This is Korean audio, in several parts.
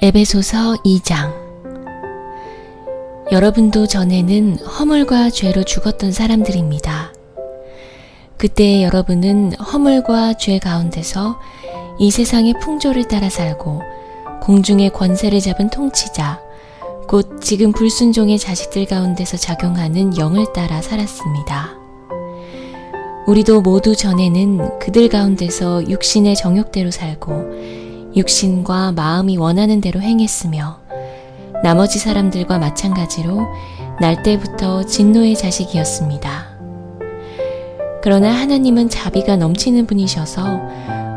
에베소서 2장 여러분도 전에는 허물과 죄로 죽었던 사람들입니다. 그때 여러분은 허물과 죄 가운데서 이 세상의 풍조를 따라 살고 공중의 권세를 잡은 통치자, 곧 지금 불순종의 자식들 가운데서 작용하는 영을 따라 살았습니다. 우리도 모두 전에는 그들 가운데서 육신의 정욕대로 살고 육신과 마음이 원하는 대로 행했으며 나머지 사람들과 마찬가지로 날 때부터 진노의 자식이었습니다. 그러나 하나님은 자비가 넘치는 분이셔서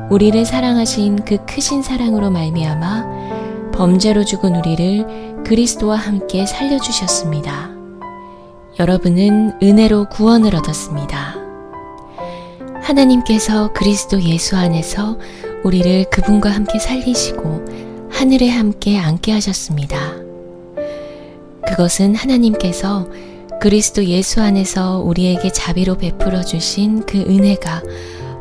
우리를 사랑하신 그 크신 사랑으로 말미암아 범죄로 죽은 우리를 그리스도와 함께 살려주셨습니다. 여러분은 은혜로 구원을 얻었습니다. 하나님께서 그리스도 예수 안에서 우리를 그분과 함께 살리시고 하늘에 함께 앉게 하셨습니다. 그것은 하나님께서 그리스도 예수 안에서 우리에게 자비로 베풀어 주신 그 은혜가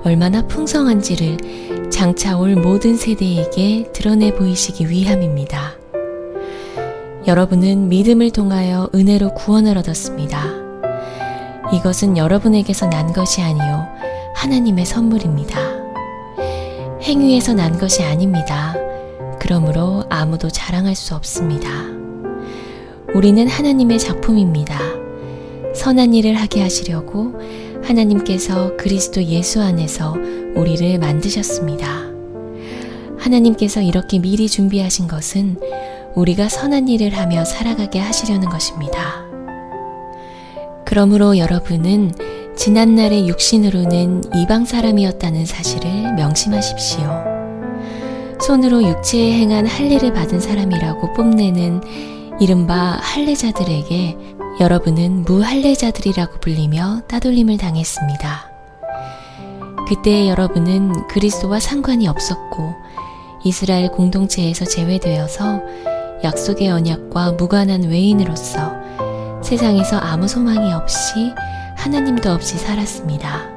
얼마나 풍성한지를 장차 올 모든 세대에게 드러내 보이시기 위함입니다. 여러분은 믿음을 통하여 은혜로 구원을 얻었습니다. 이것은 여러분에게서 난 것이 아니요 하나님의 선물입니다. 행위에서 난 것이 아닙니다. 그러므로 아무도 자랑할 수 없습니다. 우리는 하나님의 작품입니다. 선한 일을 하게 하시려고 하나님께서 그리스도 예수 안에서 우리를 만드셨습니다. 하나님께서 이렇게 미리 준비하신 것은 우리가 선한 일을 하며 살아가게 하시려는 것입니다. 그러므로 여러분은 지난날의 육신으로는 이방 사람이었다는 사실을 명심하십시오. 손으로 육체에 행한 할례를 받은 사람이라고 뽐내는 이른바 할례자들에게 여러분은 무할례자들이라고 불리며 따돌림을 당했습니다. 그때 여러분은 그리스도와 상관이 없었고 이스라엘 공동체에서 제외되어서 약속의 언약과 무관한 외인으로서 세상에서 아무 소망이 없이 하나님도 없이 살았습니다.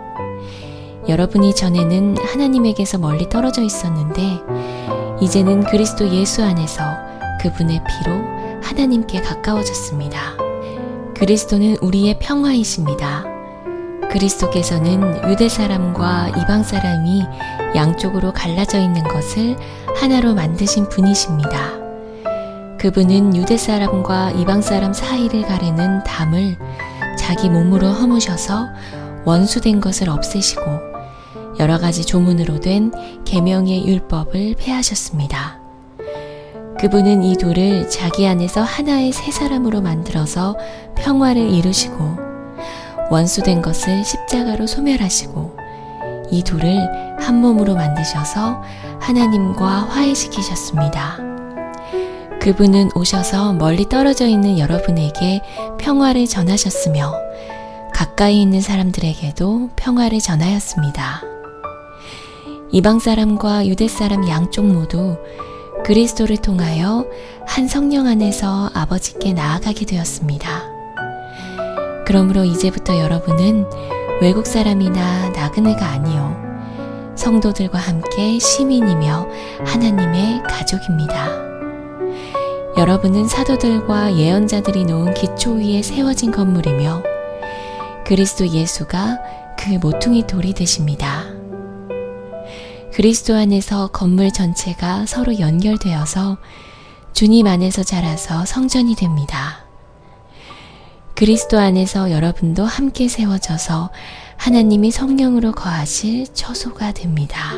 여러분이 전에는 하나님에게서 멀리 떨어져 있었는데, 이제는 그리스도 예수 안에서 그분의 피로 하나님께 가까워졌습니다. 그리스도는 우리의 평화이십니다. 그리스도께서는 유대 사람과 이방 사람이 양쪽으로 갈라져 있는 것을 하나로 만드신 분이십니다. 그분은 유대 사람과 이방 사람 사이를 가르는 담을 자기 몸으로 허무셔서 원수된 것을 없애시고 여러 가지 조문으로 된 계명의 율법을 폐하셨습니다. 그분은 이 둘을 자기 안에서 하나의 새 사람으로 만들어서 평화를 이루시고 원수된 것을 십자가로 소멸하시고 이 둘을 한 몸으로 만드셔서 하나님과 화해시키셨습니다. 그분은 오셔서 멀리 떨어져 있는 여러분에게 평화를 전하셨으며 가까이 있는 사람들에게도 평화를 전하였습니다. 이방 사람과 유대 사람 양쪽 모두 그리스도를 통하여 한 성령 안에서 아버지께 나아가게 되었습니다. 그러므로 이제부터 여러분은 외국 사람이나 나그네가 아니요 성도들과 함께 시민이며 하나님의 가족입니다. 여러분은 사도들과 예언자들이 놓은 기초 위에 세워진 건물이며 그리스도 예수가 그 모퉁이 돌이 되십니다. 그리스도 안에서 건물 전체가 서로 연결되어서 주님 안에서 자라서 성전이 됩니다. 그리스도 안에서 여러분도 함께 세워져서 하나님이 성령으로 거하실 처소가 됩니다.